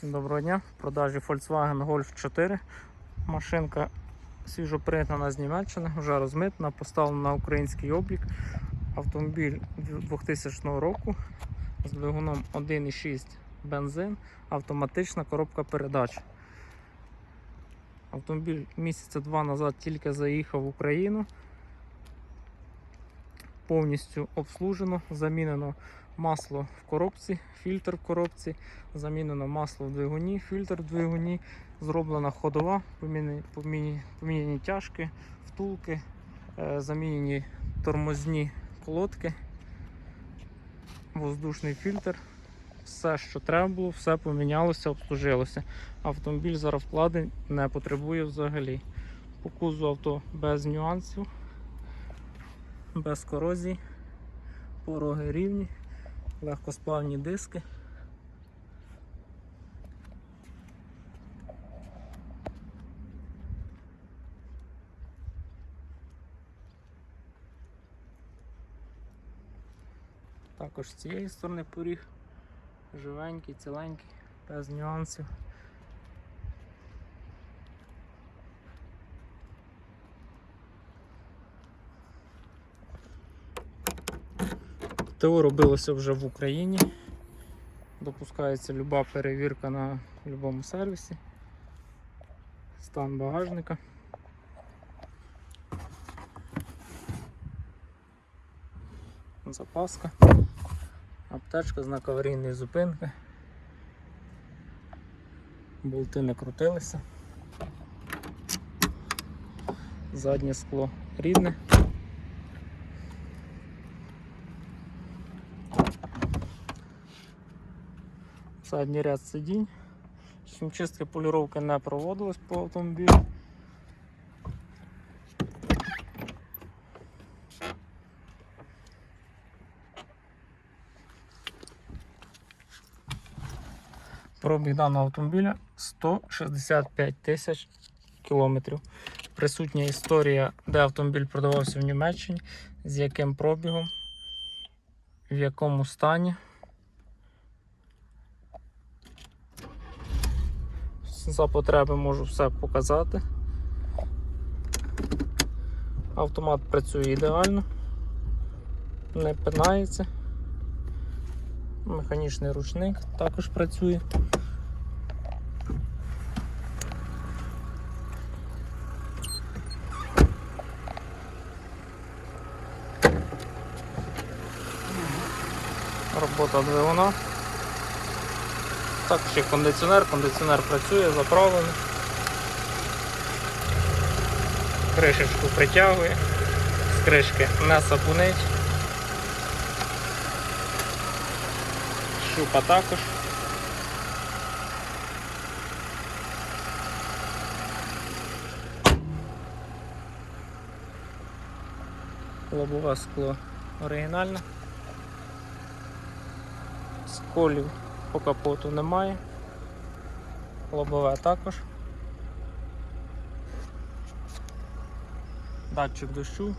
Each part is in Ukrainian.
Всім доброго дня. В продажі Volkswagen Golf 4. Машинка свіжопригнана з Німеччини, вже розмитна, поставлена на український облік. Автомобіль 2000 року з двигуном 1,6 бензин, автоматична коробка передач. Автомобіль місяця два назад тільки заїхав в Україну. Повністю обслужено, замінено масло в коробці, фільтр в коробці, замінено масло в двигуні, фільтр в двигуні, зроблена ходова, поміняні, поміняні, поміняні тяжки, втулки, е, замінені тормозні колодки, воздушний фільтр. Все, що треба було, все помінялося, обслужилося. Автомобіль зараз вкладень не потребує взагалі. По кузу авто без нюансів, без корозії, пороги рівні, легкосплавні диски. Також з цієї сторони поріг живенький, ціленький, без нюансів. ТО робилося вже в Україні. Допускається люба перевірка на будь-якому сервісі. Стан багажника. Запаска. Аптечка, знак аварійної зупинки. Болти не крутилися. Заднє скло рідне. Задній ряд сидінь. Хімчистки поліровки не проводилось по автомобілю. Пробіг даного автомобіля 165 тисяч кілометрів. Присутня історія, де автомобіль продавався в Німеччині, з яким пробігом, в якому стані. За потреби можу все показати. Автомат працює ідеально, не пинається. Механічний ручник також працює. Робота двигуна. Також є кондиціонер, кондиціонер працює, заправлений. Кришечку притягує, з кришки не сапунить. Шупа також. Лобове скло оригінальне. Сколів по капоту немає. Лобове також. Датчик дощу,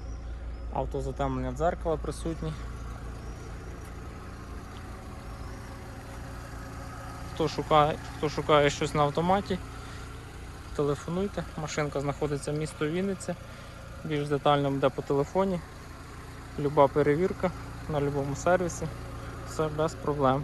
автозатемнення дзеркала присутній. Хто шукає, хто шукає щось на автоматі, телефонуйте. Машинка знаходиться в місто Вінниця. Більш детально буде по телефоні. Люба перевірка на будь-якому сервісі. Все без проблем.